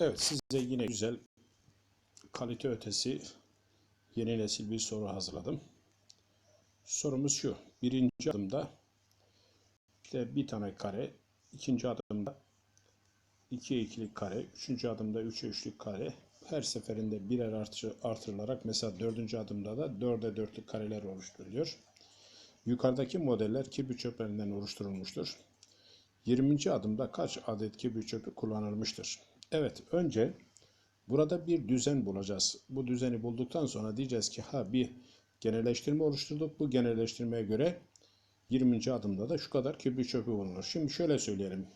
Evet size yine güzel kalite ötesi yeni nesil bir soru hazırladım. Sorumuz şu. Birinci adımda işte bir tane kare, ikinci adımda iki ikilik kare, üçüncü adımda üç üçlük kare her seferinde birer artı, artırılarak mesela dördüncü adımda da dörde dörtlük kareler oluşturuluyor. Yukarıdaki modeller kibrit çöplerinden oluşturulmuştur. 20. adımda kaç adet kibrit çöpü kullanılmıştır? Evet, önce burada bir düzen bulacağız. Bu düzeni bulduktan sonra diyeceğiz ki ha bir genelleştirme oluşturduk. Bu genelleştirmeye göre 20. adımda da şu kadar kibrit çöpü bulunur. Şimdi şöyle söyleyelim.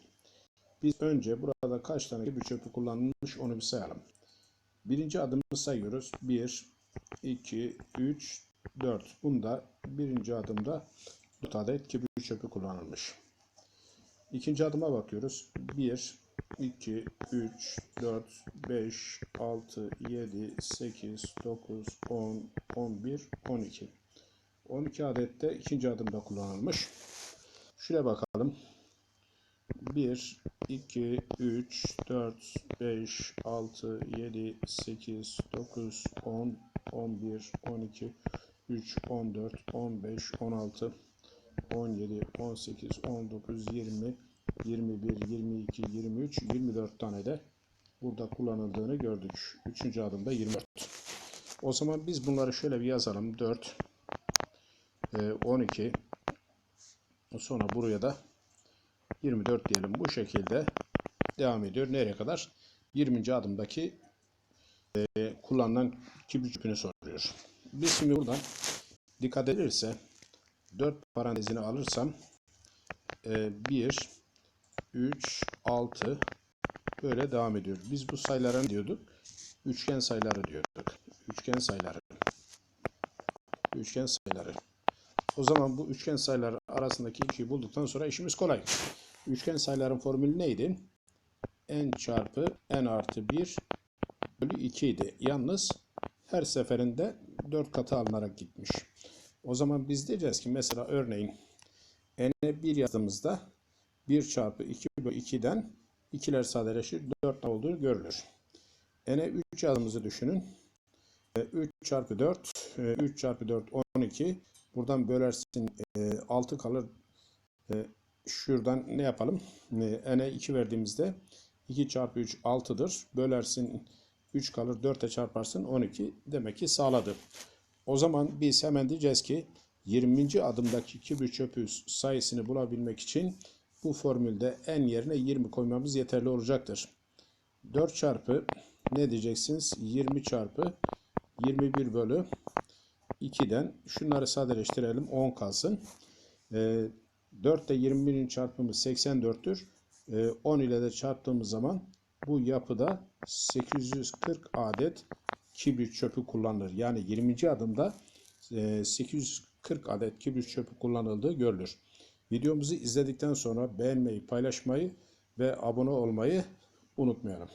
Biz önce burada kaç tane kibrit çöpü kullanılmış onu bir sayalım. Birinci adımı sayıyoruz. 1, 2, 3, 4. Bunda birinci adımda 4 adet kibrit çöpü kullanılmış. İkinci adıma bakıyoruz. 1, 2, 3, 4, 5, 6, 7, 8, 9, 10, 11, 12. 12 adet de ikinci adımda kullanılmış. Şuraya bakalım. 1, 2, 3, 4, 5, 6, 7, 8, 9, 10, 11, 12, 3, 14, 15, 16, 17, 18, 19, 20, 21, 22, 23, 24 tane de burada kullanıldığını gördük. Üçüncü adımda 24. O zaman biz bunları şöyle bir yazalım. 4, 12, sonra buraya da 24 diyelim. Bu şekilde devam ediyor. Nereye kadar? 20. adımdaki e, kullanılan kibrit çöpünü soruyor. Biz şimdi buradan dikkat edilirse 4 parantezini alırsam e, 1, 3, 6 böyle devam ediyor. Biz bu sayılara ne diyorduk? Üçgen sayıları diyorduk. Üçgen sayıları. Üçgen sayıları. O zaman bu üçgen sayılar arasındaki ilişkiyi bulduktan sonra işimiz kolay. Üçgen sayıların formülü neydi? n çarpı n artı 1 bölü 2 idi. Yalnız her seferinde 4 katı alınarak gitmiş. O zaman biz diyeceğiz ki mesela örneğin n'e 1 yazdığımızda 1 çarpı 2 bölü 2'den 2'ler sadeleşir 4 olduğu görülür. n'e 3 yazdığımızı düşünün. 3 çarpı 4 3 çarpı 4 12 buradan bölersin 6 kalır şuradan ne yapalım n'e 2 verdiğimizde 2 çarpı 3 6'dır bölersin 3 kalır 4'e çarparsın 12 demek ki sağladı. O zaman biz hemen diyeceğiz ki 20. adımdaki kibrit çöpü sayısını bulabilmek için bu formülde n yerine 20 koymamız yeterli olacaktır. 4 çarpı ne diyeceksiniz? 20 çarpı 21 bölü 2'den şunları sadeleştirelim 10 kalsın. E, 4 ile 21'in çarpımı 84'tür. E, 10 ile de çarptığımız zaman bu yapıda 840 adet kibrit çöpü kullanılır. Yani 20. adımda 840 adet kibrit çöpü kullanıldığı görülür. Videomuzu izledikten sonra beğenmeyi, paylaşmayı ve abone olmayı unutmayalım.